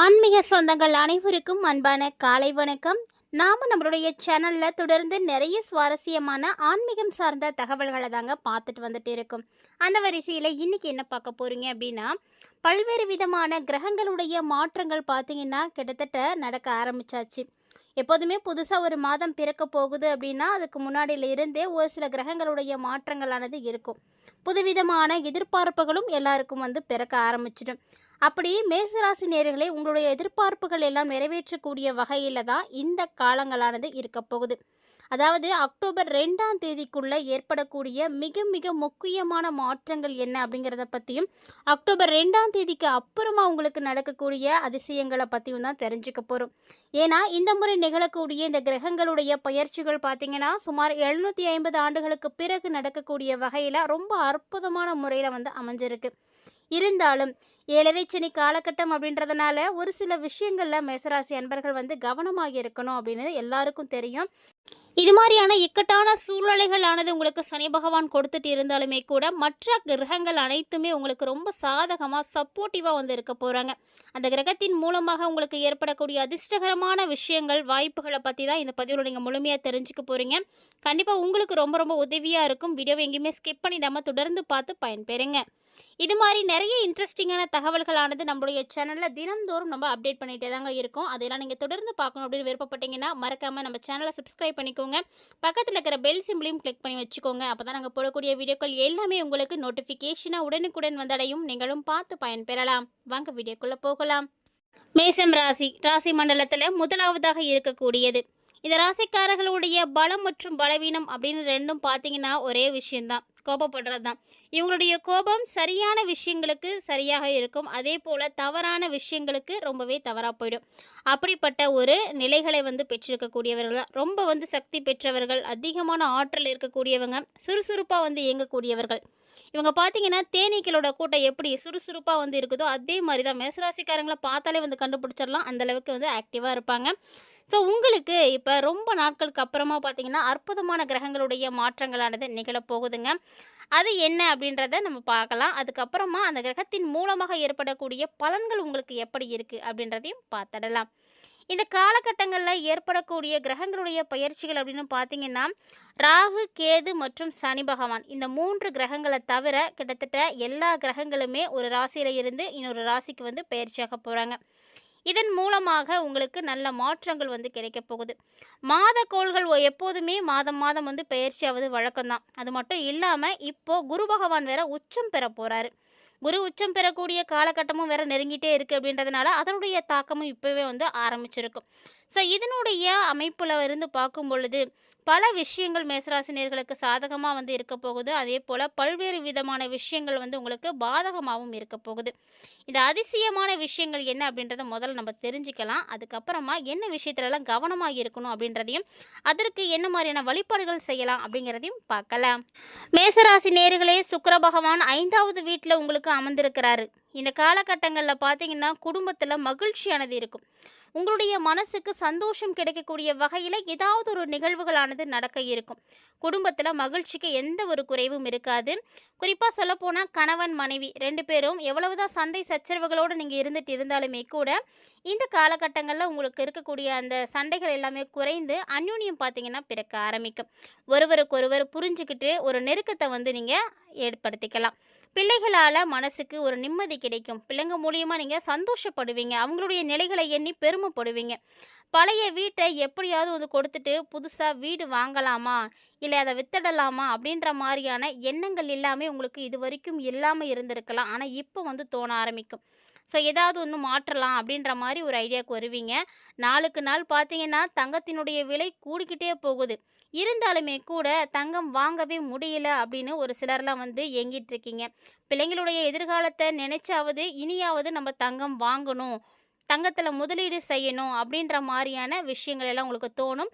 ஆன்மீக சொந்தங்கள் அனைவருக்கும் அன்பான காலை வணக்கம். நாம் நம்மளுடைய சேனலில் தொடர்ந்து நிறைய சுவாரஸ்யமான ஆன்மீகம் சார்ந்த தகவல்களை தாங்க பார்த்துட்டு வந்துட்டு இருக்கும். அந்த வரிசையில் இன்னைக்கு என்ன பார்க்க போகிறீங்க அப்படின்னா பல்வேறு விதமான கிரகங்களுடைய மாற்றங்கள் பார்த்தீங்கன்னா கிட்டத்தட்ட நடக்க ஆரம்பிச்சாச்சு. எப்போதுமே புதுசாக ஒரு மாதம் பிறக்க போகுது அப்படின்னா அதுக்கு முன்னாடியில் இருந்தே ஒரு சில கிரகங்களுடைய மாற்றங்களானது இருக்கும். புதுவிதமான எதிர்பார்ப்புகளும் எல்லாருக்கும் வந்து பிறக்க ஆரம்பிச்சிடும். அப்படி மேசராசி நேர்களை உங்களுடைய எதிர்பார்ப்புகள் எல்லாம் நிறைவேற்றக்கூடிய வகையில் தான் இந்த காலங்களானது இருக்க போகுது. அதாவது அக்டோபர் ரெண்டாம் தேதிக்குள்ளே ஏற்படக்கூடிய மிக மிக முக்கியமான மாற்றங்கள் என்ன அப்படிங்கிறத பற்றியும் அக்டோபர் ரெண்டாம் தேதிக்கு அப்புறமா உங்களுக்கு நடக்கக்கூடிய அதிசயங்களை பற்றியும் தான் தெரிஞ்சுக்க போகிறோம் ஏன்னா இந்த முறை நிகழக்கூடிய இந்த கிரகங்களுடைய பயிற்சிகள் பார்த்திங்கன்னா சுமார் எழுநூற்றி ஐம்பது ஆண்டுகளுக்கு பிறகு நடக்கக்கூடிய வகையில் ரொம்ப அற்புதமான முறையில் வந்து அமைஞ்சிருக்கு. இருந்தாலும் ஏழரை சனி காலகட்டம் அப்படின்றதுனால ஒரு சில விஷயங்களில் மேசராசி அன்பர்கள் வந்து கவனமாக இருக்கணும் அப்படின்னு எல்லாருக்கும் தெரியும். இது மாதிரியான இக்கட்டான சூழ்நிலைகளானது உங்களுக்கு சனி பகவான் கொடுத்துட்டு இருந்தாலுமே கூட மற்ற கிரகங்கள் அனைத்துமே உங்களுக்கு ரொம்ப சாதகமாக சப்போர்ட்டிவாக வந்து இருக்க போகிறாங்க அந்த கிரகத்தின் மூலமாக உங்களுக்கு ஏற்படக்கூடிய அதிர்ஷ்டகரமான விஷயங்கள் வாய்ப்புகளை பற்றி தான் இந்த பதிவில் நீங்கள் முழுமையாக தெரிஞ்சுக்க போகிறீங்க கண்டிப்பாக உங்களுக்கு ரொம்ப ரொம்ப உதவியாக இருக்கும். வீடியோவை எங்கேயுமே ஸ்கிப் பண்ணிடாமல் தொடர்ந்து பார்த்து பயன்பெறுங்க. இது மாதிரி நிறைய இன்ட்ரெஸ்டிங்கான தகவல்களானது நம்மளுடைய சேனலில் தினம்தோறும் நம்ம அப்டேட் பண்ணிகிட்டே தாங்க இருக்கும். அதெல்லாம் நீங்கள் தொடர்ந்து பார்க்கணும் அப்படின்னு விருப்பப்பட்டீங்கன்னா மறக்காமல் நம்ம சேனலை சப்ஸ்கிரைப் பண்ணிக்கோங்க. பக்கத்தில் இருக்கிற பெல் சிம்பிளையும் கிளிக் பண்ணி வச்சுக்கோங்க. அப்போ தான் நாங்கள் போடக்கூடிய வீடியோக்கள் எல்லாமே உங்களுக்கு நோட்டிஃபிகேஷனாக உடனுக்குடன் வந்தடையும். நீங்களும் பார்த்து பயன்பெறலாம். வாங்க வீடியோக்குள்ளே போகலாம். மேசம் ராசி ராசி மண்டலத்தில் முதலாவதாக இருக்கக்கூடியது. இந்த ராசிக்காரர்களுடைய பலம் மற்றும் பலவீனம் அப்படின்னு ரெண்டும் பார்த்தீங்கன்னா ஒரே விஷயம்தான். கோபப்படுறது தான் இவங்களுடைய கோபம் சரியான விஷயங்களுக்கு சரியாக இருக்கும். அதே போல் தவறான விஷயங்களுக்கு ரொம்பவே தவறாக போயிடும். அப்படிப்பட்ட ஒரு நிலைகளை வந்து பெற்றிருக்கக்கூடியவர்கள் தான். ரொம்ப வந்து சக்தி பெற்றவர்கள் அதிகமான ஆற்றல் இருக்கக்கூடியவங்க சுறுசுறுப்பாக வந்து இயங்கக்கூடியவர்கள். இவங்க பார்த்தீங்கன்னா தேனீக்களோட கூட்டம் எப்படி சுறுசுறுப்பாக வந்து இருக்குதோ அதே மாதிரி தான். மேசராசிக்காரங்களை பார்த்தாலே வந்து கண்டுபிடிச்சிடலாம். அந்த அளவுக்கு வந்து ஆக்டிவாக இருப்பாங்க. ஸோ உங்களுக்கு இப்போ ரொம்ப நாட்களுக்கு அப்புறமா பார்த்தீங்கன்னா அற்புதமான கிரகங்களுடைய மாற்றங்களானது நிகழப்போகுதுங்க. அது என்ன அப்படின்றத நம்ம பார்க்கலாம். அதுக்கப்புறமா அந்த கிரகத்தின் மூலமாக ஏற்படக்கூடிய பலன்கள் உங்களுக்கு எப்படி இருக்குது அப்படின்றதையும் பார்த்துடலாம். இந்த காலகட்டங்களில் ஏற்படக்கூடிய கிரகங்களுடைய பயிற்சிகள் அப்படின்னு பார்த்தீங்கன்னா ராகு கேது மற்றும் சனி பகவான். இந்த மூன்று கிரகங்களை தவிர கிட்டத்தட்ட எல்லா கிரகங்களுமே ஒரு ராசியில் இருந்து இன்னொரு ராசிக்கு வந்து பயிற்சியாக போகிறாங்க இதன் மூலமாக உங்களுக்கு நல்ல மாற்றங்கள் வந்து கிடைக்க போகுது. மாத கோள்கள் எப்போதுமே மாதம் மாதம் வந்து பயிற்சியாவது வழக்கம்தான். அது மட்டும் இல்லாமல் இப்போது குரு பகவான் வேற உச்சம் பெற போகிறாரு குரு உச்சம் பெறக்கூடிய காலகட்டமும் வேற நெருங்கிட்டே இருக்கு அப்படின்றதுனால அதனுடைய தாக்கமும் இப்போவே வந்து ஆரம்பிச்சிருக்கும் ஸோ இதனுடைய அமைப்புல இருந்து பார்க்கும் பொழுது பல விஷயங்கள் மேசராசினியர்களுக்கு சாதகமாக வந்து இருக்க போகுது. அதே போல் பல்வேறு விதமான விஷயங்கள் வந்து உங்களுக்கு பாதகமாகவும் இருக்க போகுது. இந்த அதிசயமான விஷயங்கள் என்ன அப்படின்றத முதல்ல நம்ம தெரிஞ்சுக்கலாம். அதுக்கப்புறமா என்ன விஷயத்துலலாம் கவனமாக இருக்கணும் அப்படின்றதையும் அதற்கு என்ன மாதிரியான வழிபாடுகள் செய்யலாம் அப்படிங்கிறதையும் பார்க்கலாம். மேசராசி நேர்களே சுக்கர பகவான் ஐந்தாவது வீட்டில் உங்களுக்கு அமர்ந்திருக்கிறாரு. இந்த காலகட்டங்களில் பார்த்தீங்கன்னா குடும்பத்தில் மகிழ்ச்சியானது இருக்கும். உங்களுடைய மனசுக்கு சந்தோஷம் கிடைக்கக்கூடிய வகையில் ஏதாவது ஒரு நிகழ்வுகளானது நடக்க இருக்கும். குடும்பத்தில் மகிழ்ச்சிக்கு எந்த ஒரு குறைவும் இருக்காது. குறிப்பாக சொல்லப்போனால் கணவன் மனைவி ரெண்டு பேரும் எவ்வளவுதான் சண்டை சச்சரவுகளோடு நீங்கள் இருந்துட்டு இருந்தாலுமே கூட இந்த காலகட்டங்களில் உங்களுக்கு இருக்கக்கூடிய அந்த சண்டைகள் எல்லாமே குறைந்து அந்யூன்யம் பார்த்தீங்கன்னா பிறக்க ஆரம்பிக்கும். ஒருவருக்கொருவர் புரிஞ்சுக்கிட்டு ஒரு நெருக்கத்தை வந்து நீங்கள் ஏற்படுத்திக்கலாம். பிள்ளைகளால் மனசுக்கு ஒரு நிம்மதி கிடைக்கும். பிள்ளைங்க மூலியமாக நீங்கள் சந்தோஷப்படுவீங்க. அவங்களுடைய நிலைகளை எண்ணி பெருமைப்படுவீங்க. பழைய வீட்டை எப்படியாவது வந்து கொடுத்துட்டு புதுசாக வீடு வாங்கலாமா? இல்லை அதை வித்தடலாமா? அப்படின்ற மாதிரியான எண்ணங்கள் எல்லாமே உங்களுக்கு இது வரைக்கும் இல்லாமல் இருந்திருக்கலாம். ஆனால் இப்போ வந்து தோண ஆரம்பிக்கும். ஸோ ஏதாவது ஒன்று மாற்றலாம் அப்படின்ற மாதிரி ஒரு ஐடியாவுக்கு வருவீங்க. நாளுக்கு நாள் பார்த்தீங்கன்னா தங்கத்தினுடைய விலை கூடிக்கிட்டே போகுது. இருந்தாலுமே கூட தங்கம் வாங்கவே முடியல அப்படின்னு ஒரு சிலர்லாம் வந்து ஏங்கிட்டு இருக்கீங்க. பிள்ளைங்களுடைய எதிர்காலத்தை நினைச்சாவது இனியாவது நம்ம தங்கம் வாங்கணும். தங்கத்தில் முதலீடு செய்யணும் அப்படின்ற மாதிரியான விஷயங்கள் எல்லாம் உங்களுக்கு தோணும்.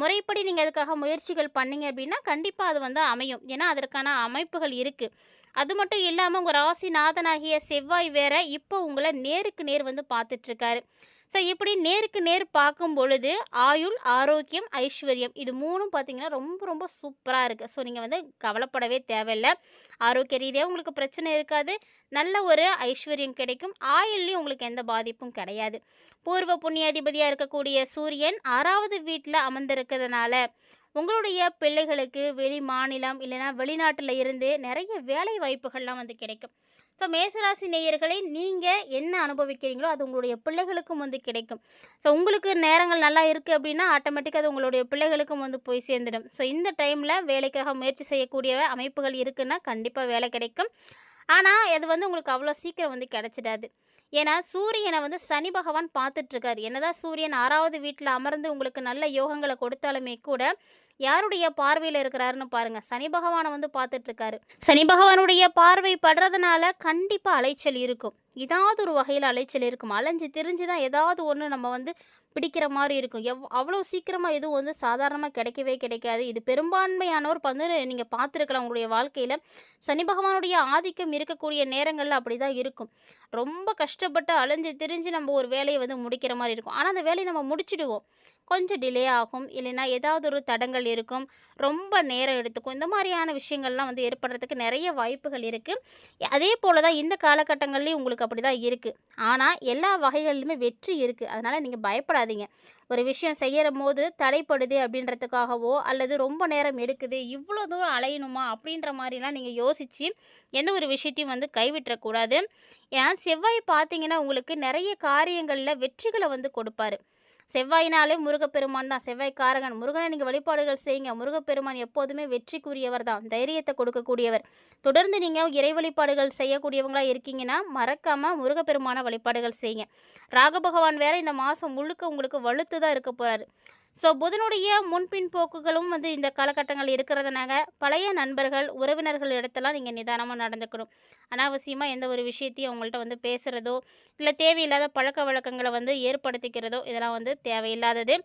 முறைப்படி நீங்கள் அதுக்காக முயற்சிகள் பண்ணீங்க அப்படின்னா கண்டிப்பாக அது வந்து அமையும். ஏன்னா அதற்கான அமைப்புகள் இருக்குது அது மட்டும் இல்லாமல் உங்கள் ராசிநாதனாகிய செவ்வாய் வேற இப்போ உங்களை நேருக்கு நேர் வந்து பார்த்துட்ருக்காரு. ஸோ இப்படி நேருக்கு நேர் பார்க்கும் பொழுது ஆயுள் ஆரோக்கியம் ஐஸ்வர்யம் இது மூணும் பார்த்தீங்கன்னா ரொம்ப ரொம்ப சூப்பராக இருக்குது ஸோ நீங்கள் வந்து கவலைப்படவே தேவையில்லை. ஆரோக்கிய ரீதியாக உங்களுக்கு பிரச்சனை இருக்காது. நல்ல ஒரு ஐஸ்வர்யம் கிடைக்கும். ஆயுள்லையும் உங்களுக்கு எந்த பாதிப்பும் கிடையாது. பூர்வ புண்ணியாதிபதியாக இருக்கக்கூடிய சூரியன் ஆறாவது வீட்டில் அமர்ந்திருக்கிறதுனால உங்களுடைய பிள்ளைகளுக்கு வெளி மாநிலம் இல்லைன்னா வெளிநாட்டில் இருந்து நிறைய வேலை வாய்ப்புகள்லாம் வந்து கிடைக்கும். ஸோ மேசராசி நேயர்களை நீங்கள் என்ன அனுபவிக்கிறீங்களோ அது உங்களுடைய பிள்ளைகளுக்கும் வந்து கிடைக்கும். ஸோ உங்களுக்கு நேரங்கள் நல்லா இருக்குது அப்படின்னா ஆட்டோமேட்டிக்காக அது உங்களுடைய பிள்ளைகளுக்கும் வந்து போய் சேர்ந்துடும். ஸோ இந்த டைமில் வேலைக்காக முயற்சி செய்யக்கூடிய அமைப்புகள் இருக்குன்னா கண்டிப்பாக வேலை கிடைக்கும். ஆனால் அது வந்து உங்களுக்கு அவ்வளோ சீக்கிரம் வந்து கிடச்சிடாது. ஏன்னா சூரியனை வந்து சனி பகவான் பார்த்துட்ருக்காரு. என்னதான் சூரியன் ஆறாவது வீட்டில் அமர்ந்து உங்களுக்கு நல்ல யோகங்களை கொடுத்தாலுமே கூட யாருடைய பார்வையில் இருக்கிறாருன்னு பாருங்க. சனி பகவானை வந்து பார்த்துட்ருக்காரு. சனி பகவானுடைய பார்வை படுறதுனால கண்டிப்பாக அலைச்சல் இருக்கும். ஏதாவது ஒரு வகையில் அலைச்சல் இருக்கும். அலைஞ்சு திரிஞ்சு தான் ஏதாவது ஒன்று நம்ம வந்து பிடிக்கிற மாதிரி இருக்கும். எவ் அவ்வளோ சீக்கிரமாக எதுவும் வந்து சாதாரணமாக கிடைக்கவே கிடைக்காது. இது பெரும்பான்மையானோர் வந்து நீங்கள் பார்த்துருக்கலாம் உங்களுடைய வாழ்க்கையில். சனி பகவானுடைய ஆதிக்கம் இருக்கக்கூடிய நேரங்களில் அப்படி தான் இருக்கும். ரொம்ப கஷ்டம் கஷ்டப்பட்டு அலைஞ்சு திரிஞ்சு நம்ம ஒரு வேலையை வந்து முடிக்கிற மாதிரி இருக்கும். ஆனால் அந்த வேலையை நம்ம முடிச்சிடுவோம். கொஞ்சம் டிலே ஆகும். இல்லைன்னா ஏதாவது ஒரு தடங்கள் இருக்கும். ரொம்ப நேரம் எடுத்துக்கும். இந்த மாதிரியான விஷயங்கள்லாம் வந்து ஏற்படுறதுக்கு நிறைய வாய்ப்புகள் இருக்குது அதே போல் தான் இந்த காலகட்டங்கள்லேயும் உங்களுக்கு அப்படி தான் இருக்குது ஆனால் எல்லா வகைகளிலுமே வெற்றி இருக்குது அதனால் நீங்கள் பயப்படாதீங்க. ஒரு விஷயம் செய்கிற போது தடைப்படுது அப்படின்றதுக்காகவோ அல்லது ரொம்ப நேரம் எடுக்குது இவ்வளோ தூரம் அலையணுமா அப்படின்ற மாதிரிலாம் நீங்கள் யோசித்து எந்த ஒரு விஷயத்தையும் வந்து கைவிட்டுறக்கூடாது. ஏன்? செவ்வாய் பார்த்தீங்கன்னா உங்களுக்கு நிறைய காரியங்களில் வெற்றிகளை வந்து கொடுப்பாரு. செவ்வாயினாலே முருகப்பெருமான் தான். செவ்வாய் காரகன் முருகனை நீங்கள் வழிபாடுகள் செய்யுங்க. முருகப்பெருமான் எப்போதுமே வெற்றிக்குரியவர் தான். தைரியத்தை கொடுக்கக்கூடியவர். தொடர்ந்து நீங்கள் இறை வழிபாடுகள் செய்யக்கூடியவங்களாக இருக்கீங்கன்னா மறக்காமல் முருகப்பெருமான வழிபாடுகள் செய்யுங்க. ராகபகவான் வேற இந்த மாதம் முழுக்க உங்களுக்கு வலுத்து தான் இருக்க போகிறாரு ஸோ புதனுடைய முன்பின் போக்குகளும் வந்து இந்த காலகட்டங்கள் இருக்கிறதுனால பழைய நண்பர்கள் உறவினர்கள் இடத்தெல்லாம் நீங்கள் நிதானமாக நடந்துக்கணும். அனாவசியமாக எந்த ஒரு விஷயத்தையும் அவங்கள்ட்ட வந்து பேசுகிறதோ இல்லை தேவையில்லாத பழக்க வழக்கங்களை வந்து ஏற்படுத்திக்கிறதோ இதெல்லாம் வந்து தேவையில்லாதது.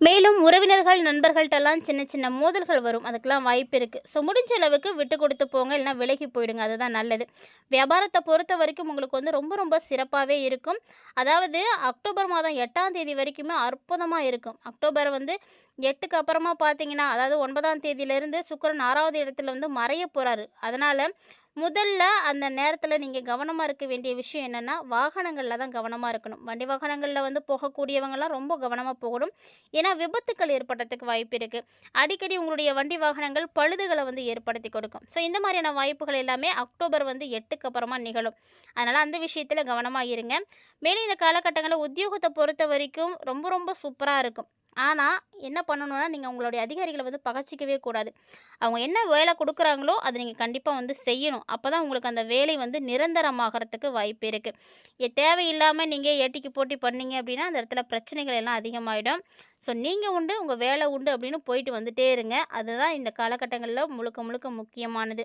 மேலும் உறவினர்கள் நண்பர்கள்ட்டெல்லாம் சின்ன சின்ன மோதல்கள் வரும். அதுக்கெல்லாம் வாய்ப்பு இருக்குது ஸோ முடிஞ்ச அளவுக்கு விட்டு கொடுத்து போங்க. இல்லைனா விலகி போயிடுங்க. அதுதான் நல்லது. வியாபாரத்தை பொறுத்த வரைக்கும் உங்களுக்கு வந்து ரொம்ப ரொம்ப சிறப்பாகவே இருக்கும். அதாவது அக்டோபர் மாதம் எட்டாம் தேதி வரைக்குமே அற்புதமாக இருக்கும். அக்டோபர் வந்து எட்டுக்கு அப்புறமா பார்த்தீங்கன்னா அதாவது ஒன்பதாம் தேதியிலேருந்து சுக்கிரன் ஆறாவது இடத்துல வந்து மறைய போகிறாரு அதனால் முதல்ல அந்த நேரத்தில் நீங்கள் கவனமாக இருக்க வேண்டிய விஷயம் என்னென்னா வாகனங்களில் தான் கவனமாக இருக்கணும். வண்டி வாகனங்களில் வந்து போகக்கூடியவங்கலாம் ரொம்ப கவனமாக போகணும். ஏன்னா விபத்துக்கள் ஏற்படுறதுக்கு வாய்ப்பு இருக்குது அடிக்கடி உங்களுடைய வண்டி வாகனங்கள் பழுதுகளை வந்து ஏற்படுத்தி கொடுக்கும். ஸோ இந்த மாதிரியான வாய்ப்புகள் எல்லாமே அக்டோபர் வந்து எட்டுக்கு அப்புறமா நிகழும். அதனால் அந்த விஷயத்தில் கவனமாக இருங்க. மேலும் இந்த காலகட்டங்களில் உத்தியோகத்தை பொறுத்த வரைக்கும் ரொம்ப ரொம்ப சூப்பராக இருக்கும். ஆனால் என்ன பண்ணணும்னா நீங்கள் உங்களுடைய அதிகாரிகளை வந்து பகச்சிக்கவே கூடாது. அவங்க என்ன வேலை கொடுக்குறாங்களோ அதை நீங்கள் கண்டிப்பாக வந்து செய்யணும். அப்போ தான் உங்களுக்கு அந்த வேலை வந்து நிரந்தரமாகறதுக்கு வாய்ப்பு இருக்குது தேவையில்லாமல் நீங்கள் ஏட்டிக்கு போட்டி பண்ணீங்க அப்படின்னா அந்த இடத்துல பிரச்சனைகள் எல்லாம் அதிகமாகிடும் ஸோ நீங்கள் உண்டு உங்கள் வேலை உண்டு அப்படின்னு போயிட்டு வந்துட்டே இருங்க. அதுதான் இந்த காலகட்டங்களில் முழுக்க முழுக்க முக்கியமானது.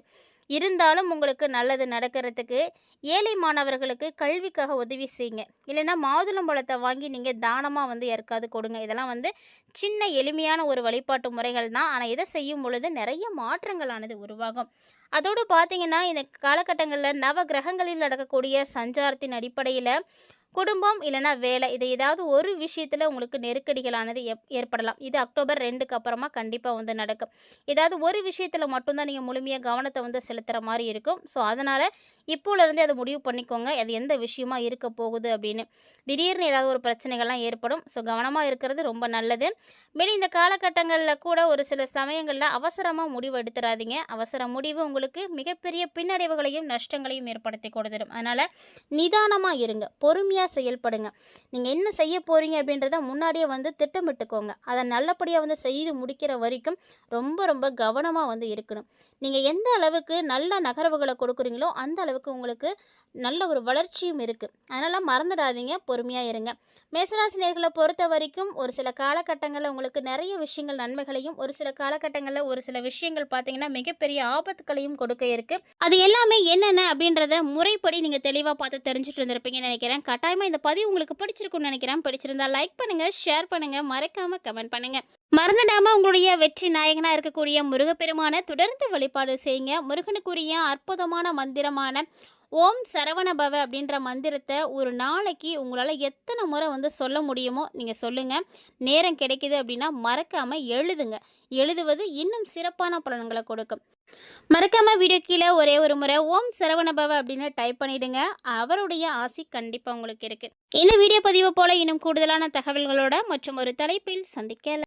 இருந்தாலும் உங்களுக்கு நல்லது நடக்கிறதுக்கு ஏழை மாணவர்களுக்கு கல்விக்காக உதவி செய்யுங்க. இல்லைன்னா மாதுளம்பழத்தை வாங்கி நீங்கள் தானமாக வந்து யாருக்காவது கொடுங்க. இதெல்லாம் வந்து சின்ன எளிமையான ஒரு வழிபாட்டு முறைகள் தான். ஆனால் இதை செய்யும் பொழுது நிறைய மாற்றங்களானது உருவாகும். அதோடு பார்த்தீங்கன்னா இந்த காலகட்டங்களில் நவ கிரகங்களில் நடக்கக்கூடிய சஞ்சாரத்தின் அடிப்படையில் குடும்பம் இல்லைன்னா வேலை இது ஏதாவது ஒரு விஷயத்தில் உங்களுக்கு நெருக்கடிகளானது எப் ஏற்படலாம். இது அக்டோபர் ரெண்டுக்கு அப்புறமா கண்டிப்பாக வந்து நடக்கும். ஏதாவது ஒரு விஷயத்தில் மட்டும்தான் நீங்கள் முழுமையாக கவனத்தை வந்து செலுத்துகிற மாதிரி இருக்கும். ஸோ அதனால் இப்போலேருந்து அதை முடிவு பண்ணிக்கோங்க. அது எந்த விஷயமா இருக்க போகுது அப்படின்னு. திடீர்னு ஏதாவது ஒரு பிரச்சனைகள்லாம் ஏற்படும். ஸோ கவனமாக இருக்கிறது ரொம்ப நல்லது. மேலும் இந்த காலகட்டங்களில் கூட ஒரு சில சமயங்களில் அவசரமாக முடிவு எடுத்துடாதீங்க அவசர முடிவு உங்களுக்கு மிகப்பெரிய பின்னடைவுகளையும் நஷ்டங்களையும் ஏற்படுத்தி கொடுத்துடும் அதனால் நிதானமாக இருங்க. பொறுமையாக செயல்படுங்க. நீங்கள் என்ன செய்ய போகிறீங்க அப்படின்றத முன்னாடியே வந்து திட்டமிட்டுக்கோங்க. அதை நல்லபடியாக வந்து செய்து முடிக்கிற வரைக்கும் ரொம்ப ரொம்ப கவனமாக வந்து இருக்கணும். நீங்கள் எந்த அளவுக்கு நல்ல நகர்வுகளை கொடுக்குறீங்களோ அந்த அளவுக்கு உங்களுக்கு நல்ல ஒரு வளர்ச்சியும் இருக்குது அதனால் மறந்துடாதீங்க. பொறுமையாக இருங்க. மேசராசினியர்களை பொறுத்த வரைக்கும் ஒரு சில காலகட்டங்களில் உங்களுக்கு உங்களுக்கு நிறைய விஷயங்கள் நன்மைகளையும் ஒரு சில காலகட்டங்களில் ஒரு சில விஷயங்கள் பார்த்தீங்கன்னா மிகப்பெரிய ஆபத்துக்களையும் கொடுக்க இருக்கு. அது எல்லாமே என்னென்ன அப்படின்றத முறைப்படி நீங்கள் தெளிவாக பார்த்து தெரிஞ்சுட்டு இருந்திருப்பீங்கன்னு நினைக்கிறேன். கட்டாயமாக இந்த பதிவு உங்களுக்கு பிடிச்சிருக்கும்னு நினைக்கிறேன். பிடிச்சிருந்தா லைக் பண்ணுங்கள் ஷேர் பண்ணுங்கள் மறக்காமல் கமெண்ட் பண்ணுங்கள் மறந்துடாம உங்களுடைய வெற்றி நாயகனாக இருக்கக்கூடிய முருகப்பெருமான தொடர்ந்து வழிபாடு செய்யுங்க. முருகனுக்குரிய அற்புதமான மந்திரமான ஓம் சரவணபவ அப்படின்ற மந்திரத்தை ஒரு நாளைக்கு உங்களால் எத்தனை முறை வந்து சொல்ல முடியுமோ நீங்கள் சொல்லுங்கள் நேரம் கிடைக்குது அப்படின்னா மறக்காமல் எழுதுங்க. எழுதுவது இன்னும் சிறப்பான பலன்களை கொடுக்கும். மறக்காமல் வீடியோ கீழே ஒரே ஒரு முறை ஓம் சரவணபவ அப்படின்னு டைப் பண்ணிவிடுங்க அவருடைய ஆசி கண்டிப்பாக உங்களுக்கு இருக்குது இந்த வீடியோ பதிவு போல் இன்னும் கூடுதலான தகவல்களோட மற்றும் ஒரு தலைப்பில் சந்திக்கலாம்.